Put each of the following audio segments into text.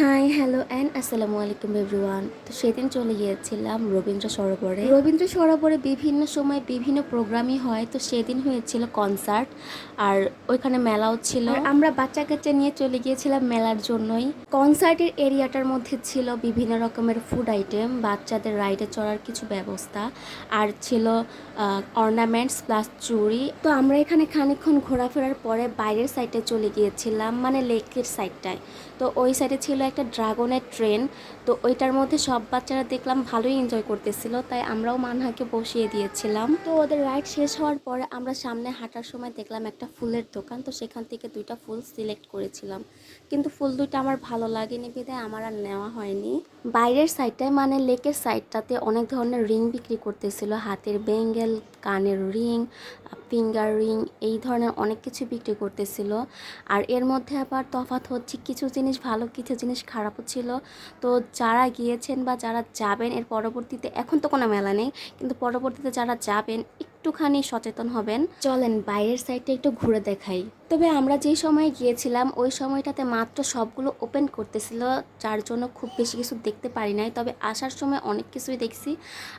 Hi hello and আসসালামু আলাইকুম everyone তো সেদিন চলে গিয়েছিলাম রবীন্দ্র সরোবরে। রবীন্দ্র সরোবরে বিভিন্ন সময় বিভিন্ন প্রোগ্রামই হয়। তো সেদিন হয়েছিল কনসার্ট আর ওইখানে মেলাও ছিল। আমরা বাচ্চা কাচ্চা নিয়ে চলে গিয়েছিলাম মেলার জন্যই। কনসার্টের এরিয়াটার মধ্যে ছিল বিভিন্ন রকমের ফুড আইটেম বাচ্চাদের রাইডে চড়ার কিছু ব্যবস্থা আর ছিল অর্নামেন্টস প্লাস চুড়ি। তো আমরা এখানে খানিকক্ষণ ঘোরাফেরার পরে বাইরের সাইডে চলে গিয়েছিলাম মানে লেকের সাইডটায় তো ওই সাইডে ছিল একটা ড্রাগনের ট্রেন তো ওইটার মধ্যে সব বাচ্চারা দেখলাম ভালোই এনজয় করতেছিল, তাই আমরাও মানহাকে বসিয়ে দিয়েছিলাম। তো ওদের রাইড শেষ হওয়ার পরে আমরা সামনে হাঁটার সময় দেখলাম একটা ফুলের দোকান, তো সেখান থেকে দুইটা ফুল সিলেক্ট করেছিলাম। কিন্তু ফুল দুইটা আমার ভালো লাগেনি বিধায় আমার আর নেওয়া হয়নি। বাইরের সাইডটায় মানে লেকের সাইডটাতে অনেক ধরনের রিং বিক্রি করতেছিল, হাতের বেঙ্গেল, কানের রিং ফিঙ্গার রিং, এই ধরনের অনেক কিছু বিক্রি করতেছিল। আর এর মধ্যে আবার তফাত হচ্ছে, কিছু জিনিস ভালো, কিছু জিনিস খারাপও ছিল। তো যারা গিয়েছেন বা যারা যাবেন, এর পরবর্তীতে, এখন তো কোনো মেলা নেই, কিন্তু পরবর্তীতে যারা যাবেন, একটুখানি সচেতন হবেন। চলেন বাইরের সাইডটা একটু ঘুরে দেখাই। তবে আমরা যেই সময় গিয়েছিলাম, ওই সময়টাতে মাত্র সবগুলো ওপেন করতেছিল, যার জন্য খুব বেশি কিছু দেখতে পারি নাই। তবে আসার সময় অনেক কিছুই দেখছি,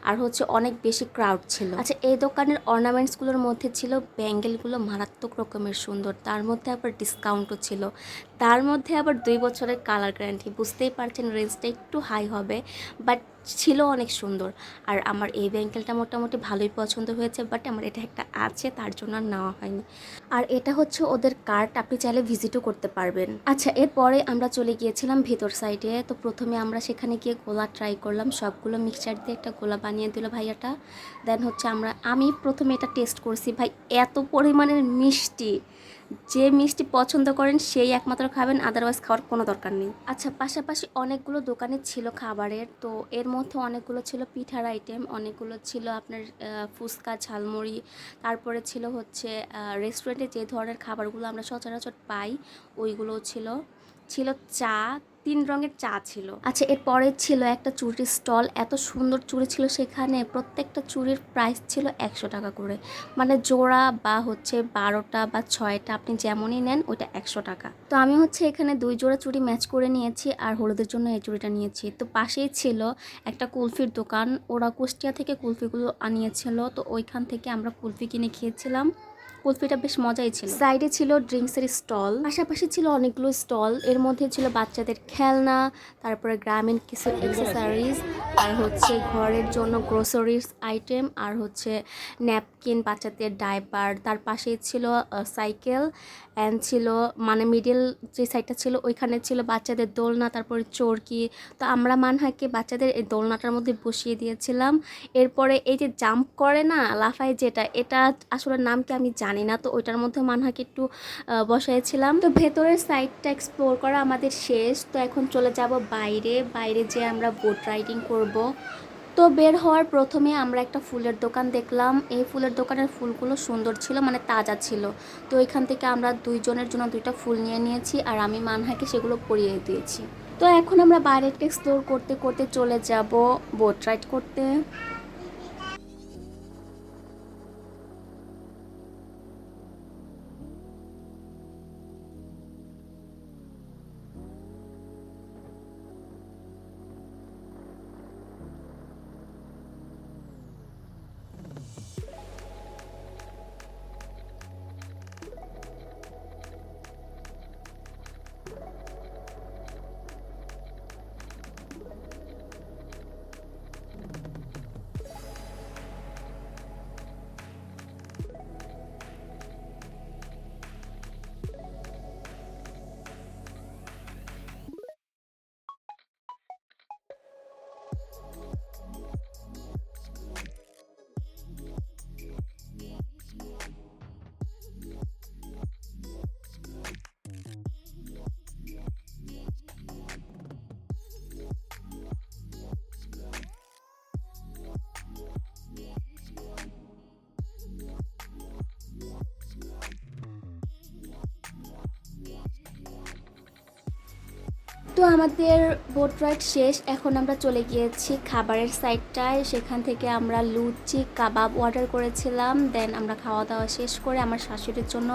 আর হচ্ছে অনেক বেশি ক্রাউড ছিল। আচ্ছা এই দোকানের অর্নামেন্টসগুলোর মধ্যে ছিল ব্যাঙ্গেলগুলো মারাত্মক রকমের সুন্দর, তার মধ্যে আবার ডিসকাউন্টও ছিল। তার মধ্যে আবার দুই বছরের কালার গ্যারান্টি বুঝতেই পারছেন রেঞ্জটা একটু হাই হবে বাট ছিল অনেক সুন্দর। আর আমার এই ব্যাঙ্কেলটা মোটামুটি ভালোই পছন্দ হয়েছে বাট আমার এটা একটা আছে, তার জন্য আর নেওয়া হয়নি। আর এটা হচ্ছে ওদের কার্ট আপনি চাইলে ভিজিটও করতে পারবেন। আচ্ছা এরপরে আমরা চলে গিয়েছিলাম ভেতর সাইডে তো প্রথমে আমরা সেখানে গিয়ে গোলা ট্রাই করলাম। সবগুলো মিক্সচার দিয়ে একটা গোলা বানিয়ে দিল ভাইয়াটা। দেন হচ্ছে আমরা, আমি প্রথমে এটা টেস্ট করছি, ভাই এত পরিমাণের মিষ্টি। যে মিষ্টি পছন্দ করেন সেই একমাত্র খাবেন আদারওয়াইজ খাওয়ার কোনো দরকার নেই। আচ্ছা পাশাপাশি অনেকগুলো দোকানে ছিল খাবারের। তো এর মধ্যে অনেকগুলো ছিল পিঠার আইটেম অনেকগুলো ছিল আপনার ফুচকা, ঝালমুড়ি। তারপরে ছিল হচ্ছে রেস্টুরেন্টে যে ধরনের খাবারগুলো আমরা সচরাচর পাই ওইগুলোও ছিল ছিল চা, তিন রঙের চা ছিল। আচ্ছা এরপরে ছিল একটা চুরির স্টল, এত সুন্দর চুড়ি ছিল সেখানে প্রত্যেকটা চুড়ির প্রাইস ছিল একশো টাকা করে। মানে জোড়া বা হচ্ছে বারোটা বা ছয়টা, আপনি যেমনই নেন ওইটা একশো টাকা। তো আমি হচ্ছে এখানে দুই জোড়া চুড়ি ম্যাচ করে নিয়েছি আর হলুদের জন্য এই চুড়িটা নিয়েছি। তো পাশেই ছিল একটা কুলফির দোকান, ওরা কুষ্টিয়া থেকে কুলফিগুলো আনিয়েছিল, তো ওইখান থেকে আমরা কুলফি কিনে খেয়েছিলাম। কুলফিটা বেশ মজাই ছিল। সাইডে ছিল ড্রিঙ্কসের স্টল, পাশাপাশি ছিল অনেকগুলো স্টল। এর মধ্যে ছিল বাচ্চাদের খেলনা, তারপরে গ্রামীণ কিছু অ্যাক্সেসরিজ আর হচ্ছে ঘরের জন্য গ্রোসারিজ আইটেম আর হচ্ছে ন্যাপকিন বাচ্চাদের ডাইপার তার পাশেই ছিল সাইকেল অ্যান্ড ছিল মানে মিডিল যে সাইডটা ছিল, ওইখানে ছিল বাচ্চাদের দোলনা, তারপরে চরকি। তো আমরা মানহাকে বাচ্চাদের এই দোলনাটার মধ্যে বসিয়ে দিয়েছিলাম। এরপরে এই যে জাম্প করে না, লাফায় যেটা, এটা আসলে নাম কি আমি জানি না, তো ওইটার মধ্যে মানহাকে একটু বসাইছিলাম। তো ভেতরের সাইডটা এক্সপ্লোর করা আমাদের শেষ। তো এখন চলে যাব বাইরে। বাইরে যে আমরা বোট রাইডিং করব। তো বের হওয়ার প্রথমে আমরা একটা ফুলের দোকান দেখলাম। এই ফুলের দোকানের ফুলগুলো সুন্দর ছিল মানে তাজা ছিল। তো এখান থেকে আমরা দুইজনের জন্য দুইটা ফুল নিয়ে নিয়েছি আর আমি মানহাকে সেগুলো পরিয়ে দিয়েছি। তো এখন আমরা বাইরেটা এক্সপ্লোর করতে করতে চলে যাব বোট রাইড করতে। তো আমাদের বোট রাইড শেষ। এখন আমরা চলে গিয়েছি খাবারের সাইডটায় সেখান থেকে আমরা লুচি, কাবাব অর্ডার করেছিলাম। দেন আমরা খাওয়া দাওয়া শেষ করে আমার শাশুড়ির জন্য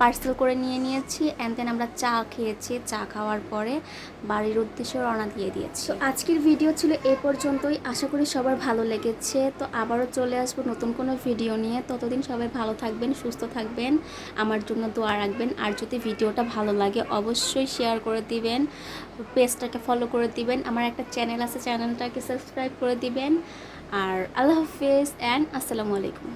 পার্সেল করে নিয়ে নিয়েছি অ্যান্ড দেন আমরা চা খেয়েছি। চা খাওয়ার পরে বাড়ির উদ্দেশ্যে রওনা দিয়ে দিয়েছি। তো আজকের ভিডিও ছিল এ পর্যন্তই। আশা করি সবার ভালো লেগেছে। তো আবারও চলে আসব নতুন কোনো ভিডিও নিয়ে। ততদিন সবাই ভালো থাকবেন, সুস্থ থাকবেন। আমার জন্য দোয়া রাখবেন। আর যদি ভিডিওটা ভালো লাগে, অবশ্যই শেয়ার করে দিবেন। পেজটাকে ফলো করে দিবেন। আমার একটা চ্যানেল আছে চ্যানেলটাকে সাবস্ক্রাইব করে দিবেন। আর আল্লাহ হাফিজ অ্যান্ড আসসালামু আলাইকুম।